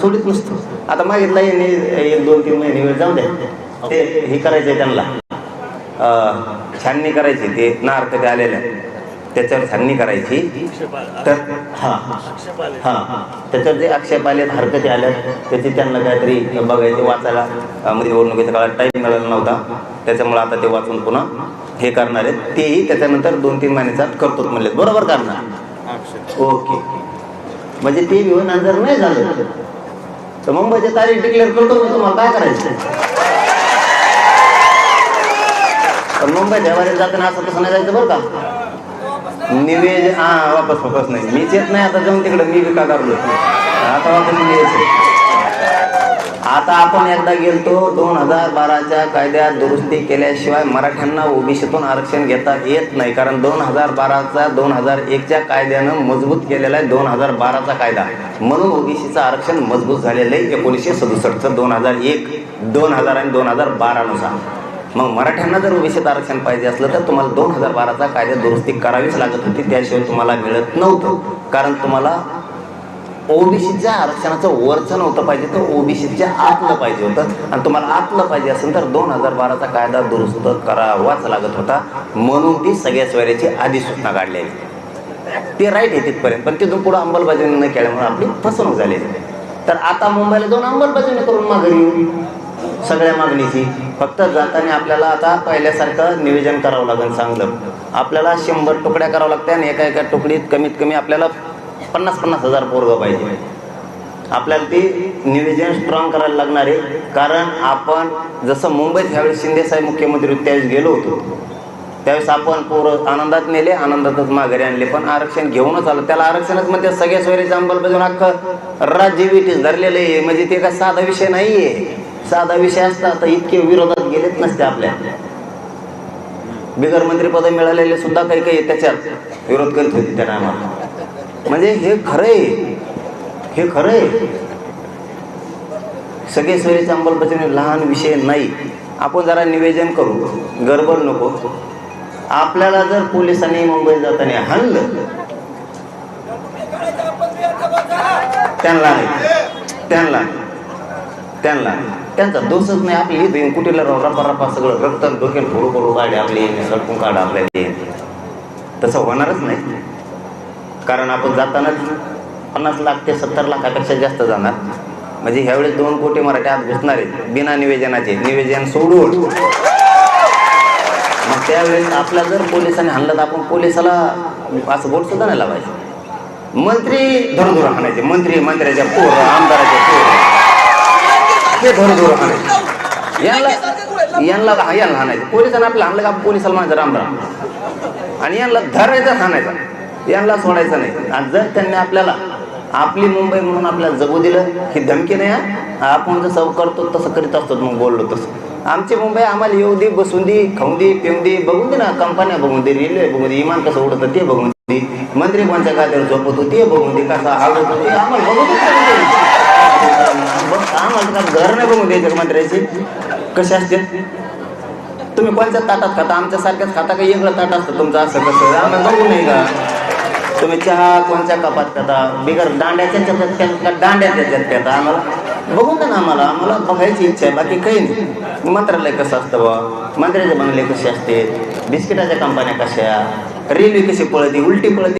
सोडित नसतो. आता मागितला यांनी एक दोन तीन महिने वेळ जाऊ द्या. ते हे करायचंय त्यांना. छाननी करायची ते नार कधी आलेल्या त्याच्यावर छाननी करायची. तर हा हा त्याच्यावर जे आक्षेप आले हरकती आल्या त्याची त्यांना काहीतरी बघायचे वाचायला अं, मध्ये निवडणुकीचा काळात टाईम मिळाला नव्हता. त्याच्यामुळे आता ते वाचून पुन्हा हे करणार आहेत. तेही त्याच्यानंतर दोन तीन महिन्याचा करतोच म्हणले बरोबर करणार ओके. म्हणजे ते विवन जर नाही झालं. तर मुंबईची तारीख डिक्लेअर करतो मी तुम्हाला काय करायचं पण मुंबईत व्यवहारात जाताना असं तसं नाही जायचं बरं का. निवेद हा वापस वापस नाही. मीच येत नाही आता जाऊन तिकडे मी बी का करलो आता वापस मी यायचं आता आपण एकदा गेलतो दोन हजार बाराच्या कायद्यात दुरुस्ती केल्याशिवाय मराठ्यांना ओबीसीतून आरक्षण घेता येत नाही. कारण दोन हजार बाराचा दोन हजार एकच्या कायद्यानं मजबूत केलेला आहे दोन हजार बाराचा कायदा. म्हणून ओबीसीचं आरक्षण मजबूत झालेलं आहे एकोणीसशे सदुसष्टचं दोन हजार एक दोन हजार आणि दोन हजार बारानुसार. मग मराठ्यांना जर ओबीसीत आरक्षण पाहिजे असलं तर तुम्हाला दोन हजार बाराचा कायदा दुरुस्ती करावीच लागत होती. त्याशिवाय तुम्हाला मिळत नव्हतं. कारण तुम्हाला ओबीसीच्या आरक्षणाचं वरचं नव्हतं पाहिजे तर ओबीसीच्या आतलं पाहिजे होतं. आणि तुम्हाला आतलं पाहिजे असेल तर दोन हजार बाराचा कायदा दुरुस्त करावाच लागत होता. म्हणून ती सगळ्या सोयऱ्याची अधिसूचना काढलेली. ते राईट आहे तिथपर्यंत पण तिथून पुढे अंमलबजावणी न केल्यामुळे आपली फसवणूक झालेली. तर आता मुंबईला जाऊन अंमलबजावणी करून माघारी येऊ. सगळ्या मागणीची. फक्त जाताना आपल्याला आता पहिल्यासारखं नियोजन करावं लागेल चांगलं. आपल्याला शंभर तुकड्या करावं लागत्या आणि एका एका तुकडीत कमीत कमी आपल्याला पन्नास पन्नास हजार पोरगं पाहिजे. आपल्याला ती नियोजन स्ट्रॉंग करायला लागणार आहे. कारण आपण जसं मुंबईत ह्यावेळेस शिंदेसाहेब मुख्यमंत्री त्यावेळेस गेलो होतो. त्यावेळेस आपण पोरं आनंदात नेले आनंदातच माघारी आणले. पण आरक्षण घेऊनच आलं. त्याला आरक्षणच म्हणजे सगळ्या सोयरीचं अंमलबजावून अख्खं राज्य विटीस धरलेलं आहे. म्हणजे ते काय साधा विषय नाही आहे साधा विषय असता तर इतके विरोधात गेलेच नसते आपल्या. बिगर मंत्रीपद मिळालेले सुद्धा काही काही त्याच्यात विरोध करीत होते त्या टायमाला म्हणजे हे खरं आहे हे खरं आहे सगळे सोयीचे अंमलबजावणी लहान विषय नाही. आपण जरा निवेदन करू. गडबड नको. आपल्याला जर पोलिसांनी मुंबईत जाताना हल्लं त्यांना त्यांना त्यांना त्यांचा दोषच नाही. आपली इथे कुठेला राहू रपा रपा सगळं रक्त डोक्यात फोडू फोडू गाडी आपली सडकून काढा आपल्या तसं होणारच नाही. कारण आपण जातानाच पन्नास लाख ते सत्तर लाखापेक्षा जास्त जाणार. म्हणजे ह्यावेळेस दोन कोटी मराठी आत घुसणार आहेत. बिना निवेदनाचे. निवेदन सोडून. मग त्यावेळेस आपल्या जर पोलिसांनी हाणलं तर आपण पोलिसाला असं बोट सुद्धा नाही लावायचं. मंत्री धरधुर हाणायचे. मंत्री मंत्र्याच्या पोर आमदाराच्या पोर. ते धरधुर हाणायचे. यांना यांना यांना हाणायचे. पोलिसांना आपलं हाणलं का? पोलिसाला म्हणायचं राम राम. आणि यांना धरायचं हाणायचं. यांना सोडायचं नाही. आणि जर त्यांनी आपल्याला आपली मुंबई म्हणून आपल्याला जगू दिलं ही धमकी नाही हा. आपण जसं हो करतो तसं करीत असतो मग बोललो तसं. आमची मुंबई आम्हाला येऊ दे बसून दे खाऊन दे पिऊन दे बघून दे ना कंपन्या बघून दे रेल्वे बघून दे इमान कसं उडतं ते बघून दे. मंत्री कोणत्या खात्यावर झोपत होते ते बघून दे कसा आवडत होते आम्हाला बघून दे. बघ, आम्हाला का घर नाही बघून द्यायचं मंत्र्याचे कसे असते तुम्ही कोणत्या ताटात खाता? आमच्यासारख्याच खाता का वेगळं ताट असतं तुमचं असं कसं आम्हाला बघू नाही का? तुम्ही चहा कोणत्या कपात करता बिगर दांड्याच्या त्याच्यात का दांड्या त्याच्यात करता आम्हाला. बघून द्या ना आम्हाला. आम्हाला बघायची इच्छा आहे. बाकी काही नाही. मंत्रालय कसं असतं बा मंत्र्याचे बंगले कसे असते बिस्किटाच्या कंपन्या कशा? रेल्वे कशी पळती? उलटी पळती?